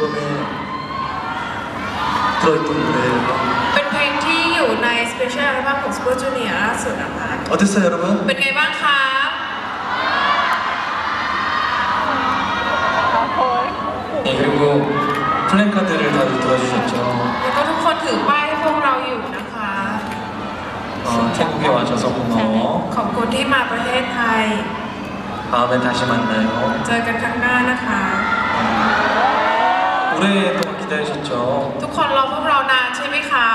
앨범에 들어있던 노래예요. เป็นเพลงที่อยู่ในสเปเชียลอัลบั้มของ Super Junior ล่าสุดนะคะ 어땠어요, 여러분? เป็นไงบ้างคะ 네, 그리고 플랜카드를 다들 들어주셨죠. แล้วก็ทุกคนถือป้ายให้พวกเราอยู่นะคะ 어, 태국에 와줘서 고마워. ขอบคุณที่มาประเทศไทย 다음에 다시 만나요. เจอกันครั้งหน้านะคะ 오랫동안 기다리셨죠. ทุกคนรอพวกเรานานใช่ไหมคะ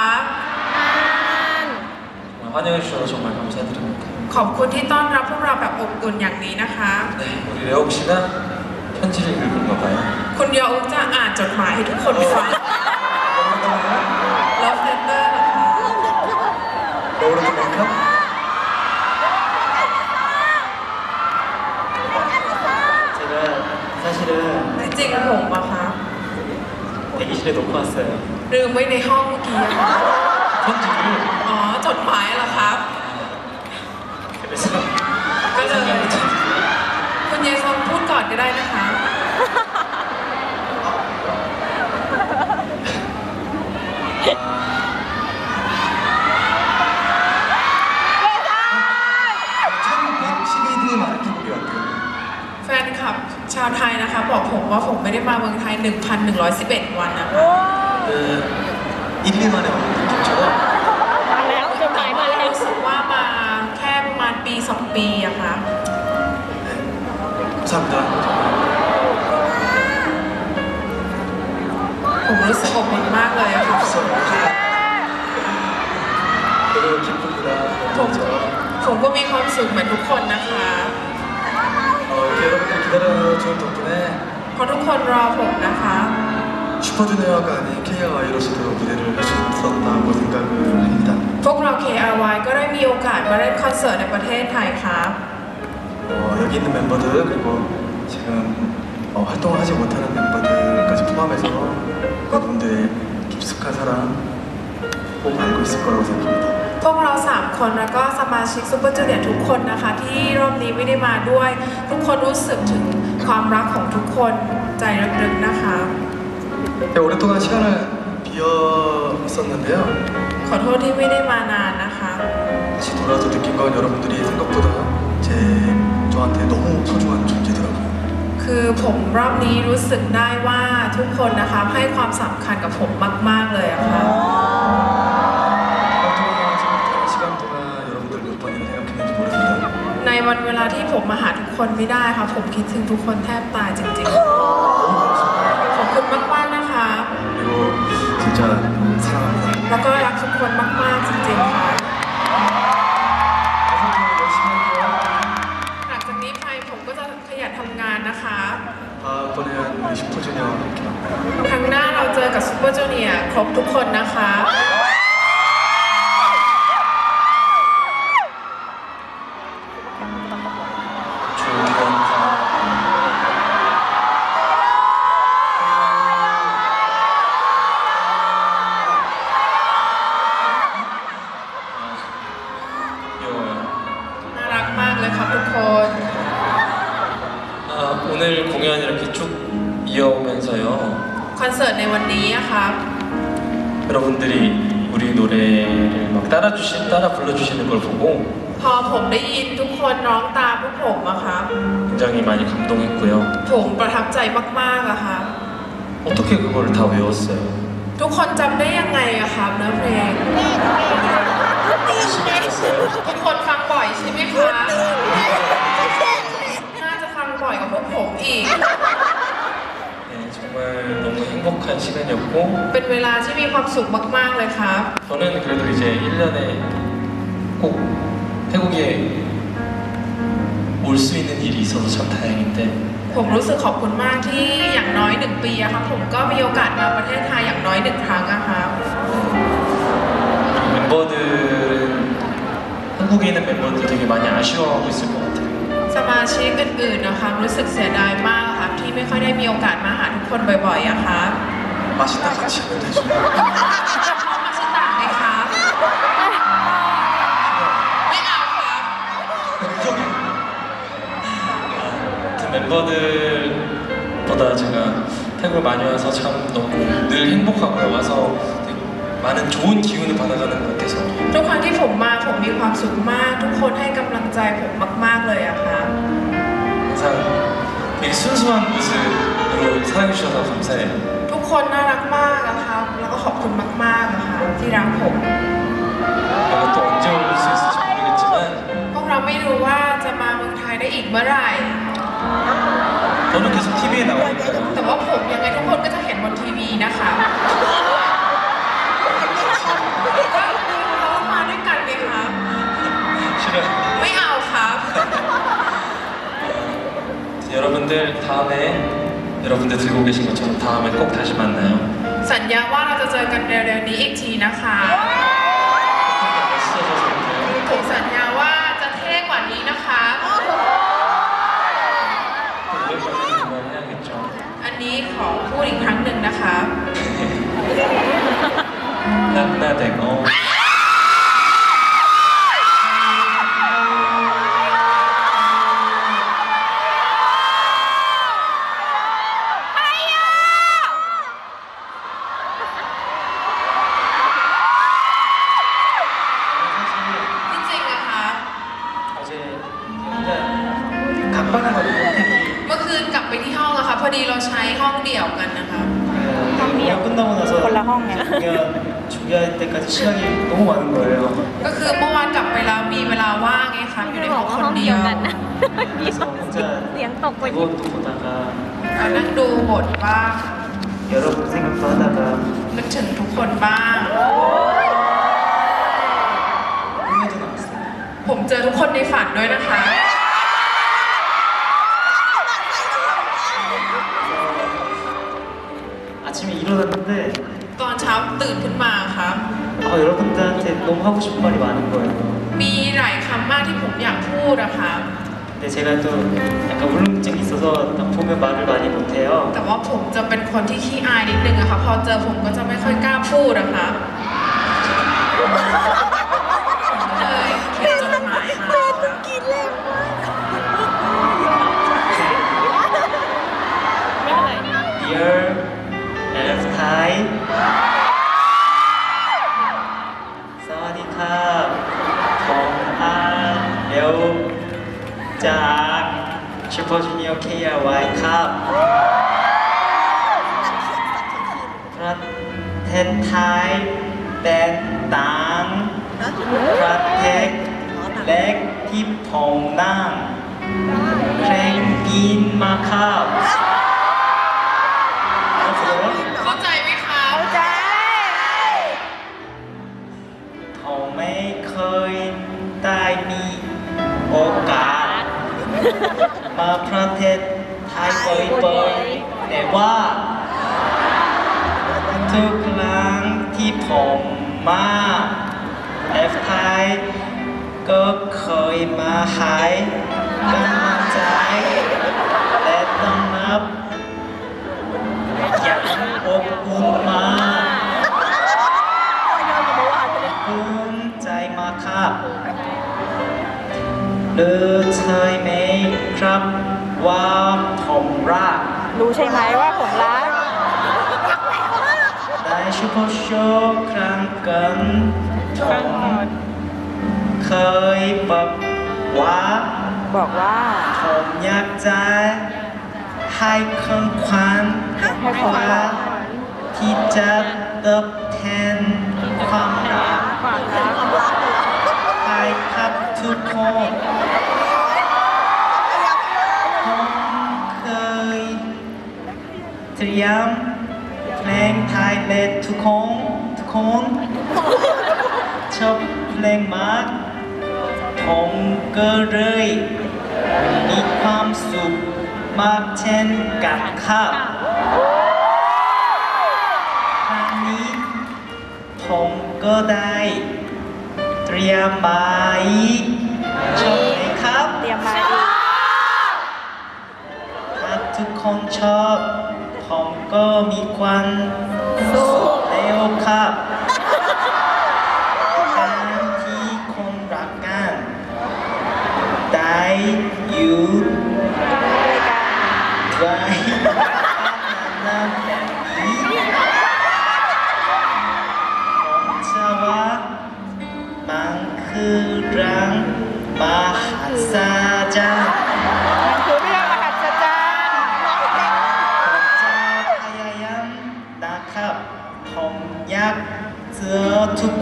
정말 환영해주셔서 정말 감사드립니다. ขอบคุณที่ต้อนรับพวกเราแบบอบอุ่นอย่างนี้นะคะ 네, 우리 레옥 씨가 편지를 읽은가 봐요. คุณยออุจะอ่านจดหมายให้ทุกคนฟัง 왔어요. ลืมไว้ในห้องเมื่อกี้อะค่ะ 편지를 อ๋อ จดหมายเหรอครับ 그래서 ก็เลย คุณเยซอนพูดก่อนก็ได้นะคะ ะ ไม่ได้มาเมืองไทย 1,111 วันนะคะ 그 1, 2일 만에 왔는데 진짜요? มาแล้วจดหมายมาแล้ว รู้สึกว่ามาแค่ประมาณปี 2 ปีอะค่ะ 감사합니다. ผมรู้สึกอบอุ่นมากเลยอะค่ะ 저도 기쁩니다. ผม 저, ผมก็มีความสุขเหมือนทุกคนนะคะ 어, 이렇게 여러분들 기다려준 덕분에 เพราะทุกคนรอผมนะคะ 슈퍼주니어가 아닌 K와 이로서도 무대를 할 수 있었다고 생각을 합니다. พวกเรา KRY ก็ได้มีโอกาสมาเล่นคอนเสิร์ตในประเทศไทยครับ 어, 여기 있는 멤버들 그리고 지금 어, 활동을 하지 못하는 멤버들까지 포함해서 여러분들의 깊숙한 사랑 꼭 알고 있을 거라고 생각합니다. พวกเรา 3 คนแล้วก็สมาชิกซูเปอร์จูเนียร์ทุกคนนะคะ ที่รอบนี้ไม่ได้มาด้วย ทุกคนรู้สึกถึงความรักของทุกคนใจลึกๆนะคะ 네, 오랫동안 시간을 비었었는데요. ขอโทษที่ไม่ได้มานานนะคะ 다시 돌아서 느낀 건 여러분들이 생각보다 제 저한테 너무 소중한 존재더라고요. คือผมรอบนี้รู้สึกได้ว่าทุกคนนะคะให้ความสำคัญกับผมมาก ๆ เลยอะค่ะ วันเวลาที่ผมมาหาทุกคนไม่ได้ค่ะ ผมคิดถึงทุกคนแทบตายจริง ๆ ขอบคุณมาก ๆ นะคะ 그리고 진짜 사랑합니다. แล้วก็รักทุกคนมาก ๆ จริง ๆ ค่ะ 앞으로도 열심히 할게요. หลังจากนี้ไปผมก็จะขยันทำงานนะคะ 다음번엔 우리 슈퍼주니어와 함께 만나요. ครั้งหน้าเราเจอกับซูเปอร์จูเนียร์ครบทุกคนนะคะ 오늘 공연 이렇게 쭉 이어오면서요. คอนเสิร์ตในวันนี้อะครับ 여러분들이 우리 노래를 막 따라 주신 따라 불러주시는 걸 보고 พอผมได้ยินทุกคนร้องตามพวกผมอะครับ 굉장히 많이 감동했고요. ผมประทับใจมากๆอะครับ 어떻게 그걸 다 외웠어요? ทุกคนจำได้ยังไงอะครับเนื้อเพลง 열심히 들었어요. ทุกคนฟังบ่อยใช่ไหมคะน่ 행복한 시간이었고 เป็นเวลาที่มีความสุขมากๆเลยครับ 저는 그래도 이제 1년에 꼭 태국에 올 수 있는 일이 있어서 참 다행인데 ผมรู้สึกขอบคุณมากที่อย่างน้อยหนึ่งปีอะครับผมก็มีโอกาสมาประเทศไทยอย่างน้อยหนึ่งครั้งอะครับ 멤버들은 한국에 있는 멤버들 되게 많이 아쉬워하고 있을 것 같아요. สมาชิกอื่นๆนะคะรู้สึกเสียดายมากครับที่ไม่ค่อยได้มีโอกาสมาหาทุกคนบ่อยๆอะครับ 맛있다 같이 하면 되죠. พร้อมมาชิตาไหมครับไม่เอาครับ 아무튼 멤버들 무엇보다 제가 태국을 많이 와서 참 너무 늘 행복하고요. 와서 되게 많은 좋은 기운을 받아가는 것 같아서 ทุกครั้งที่ผมมาผมมีความสุขมาก ทุกคนให้กำลังใจผมมากๆเลยอะค่ะ 항상 되게 순수한 모습으로 사랑해주셔서 감사해요. ทุกคนน่ารักมากอะค่ะแล้วก็ขอบคุณมากๆอะค่ะที่รักผม 내가 또 언제 올 수 있을지 모르겠지만 พวกเราไม่รู้ว่าจะมาเมืองไทยได้อีกเมื่อไหร่ 저는 계속 TV에 나오니까요. แต่ว่าผมยังไงทุกคนก็จะเห็นบนทีวีนะคะก็เขามาด้วยกันไงคะ 싫어요. ไม่เอาครับ 여러분들 다음에 여러분들 들고 계신 것처럼 다음에 꼭 다시 만나요. สัญญาว่าเราจะเจอกันเร็วๆนี้อีกทีนะคะ 멋있어져서 그래요. ผมสัญญาว่าจะเท่กว่านี้นะคะ 오랜만에 그만해야겠죠. อันนี้ขอพูดอีกครั้งหนึ่งนะคะ 낫나대고 너무 많은 거예요 ก็คือเมื่อวานกลับไปแล้วมีเวลาว่างไงคะอยู่ใน บ ห้ อ อก ง ว่า ค ห้อน ง เดี เดี ย ยว วกันนะ 그래서 혼자 เสียงตกไปนิด 그것도 보다가 เรานั่งดูบทบ้าง 여러분 생각도 하다가 นึกถึงทุกคนบ้าง 꿈에도 나왔어요 ผมเจอทุกคนในฝันด้วยนะคะ 아침에 일어났는데 ตอนเช้าตื่นขึ้นมาค่ะ 아, 여러분들한테 너무 하고 싶은 말이 많은 거예요 มีหลายคำมากที่ผมอยากพูดอะค่ะ 근데 제가 또 약간 울렁증이 있어서 딱 보면 말을 많이 못해요 แต่ว่าผมจะเป็นคนที่ขี้อายนิดนึงอะค่ะ พอเจอผมก็จะไม่ค่อยกล้าพูดอะค่ะ มาประเทศไทยบ่อยๆแต่ว่า ทุกครั้งที่ผมมาเอฟไทยก็เคยมาหายกำลังใจ ว่าผมรักรู้ใช่ไหมว่าผมรัก ได้ชูโพโชว์ครั้งกันผมเคยบอกว่าบอกว่าผมอยากจะให้ของขวัญให้ของขวัญที่จะตอบแทนความรักความรักให้กับทุกคน เตรียมเพลงไทยเล่นทุกคนทุกคนชอบเพลงมากผมก็เลยมีความสุขมากเช่นกันครับครั้งนี้ผมก็ได้เตรียมมาอีกชอบไหมครับ เตรียมมาอีก ถ้าทุกคนชอบ ผมก็มีความสุขแล้วครับการที่คนรักกันได้อยู่ด้วยกัน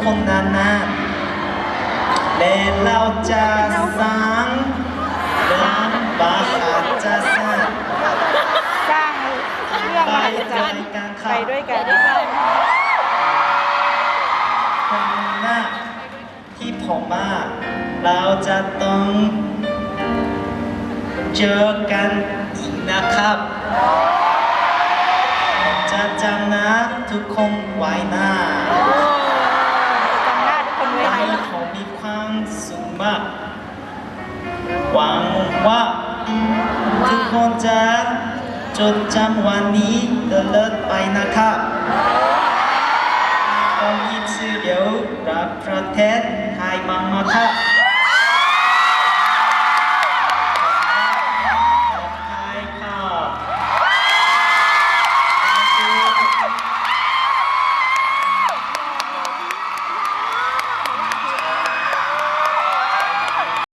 ด้วยทุกคนนานๆแลเราจะสร้างรื่องบาอาจจะสร้างสร้างเรื่องมหัศจรรย์ไปด้วยกันคนหน้าที่ผมมาเราจะต้องเจอกันอีกนะครับจะจำนะทุกคนไว้หน้า น้าทุกคนไว้วันให้นี้ผมมีความสุขมาก หวังว่าทุกคนจะจดจำวันนี้ตลอดไปนะครับผมยิ้มสื่อเดียวรับประเทศไทยมากๆครับ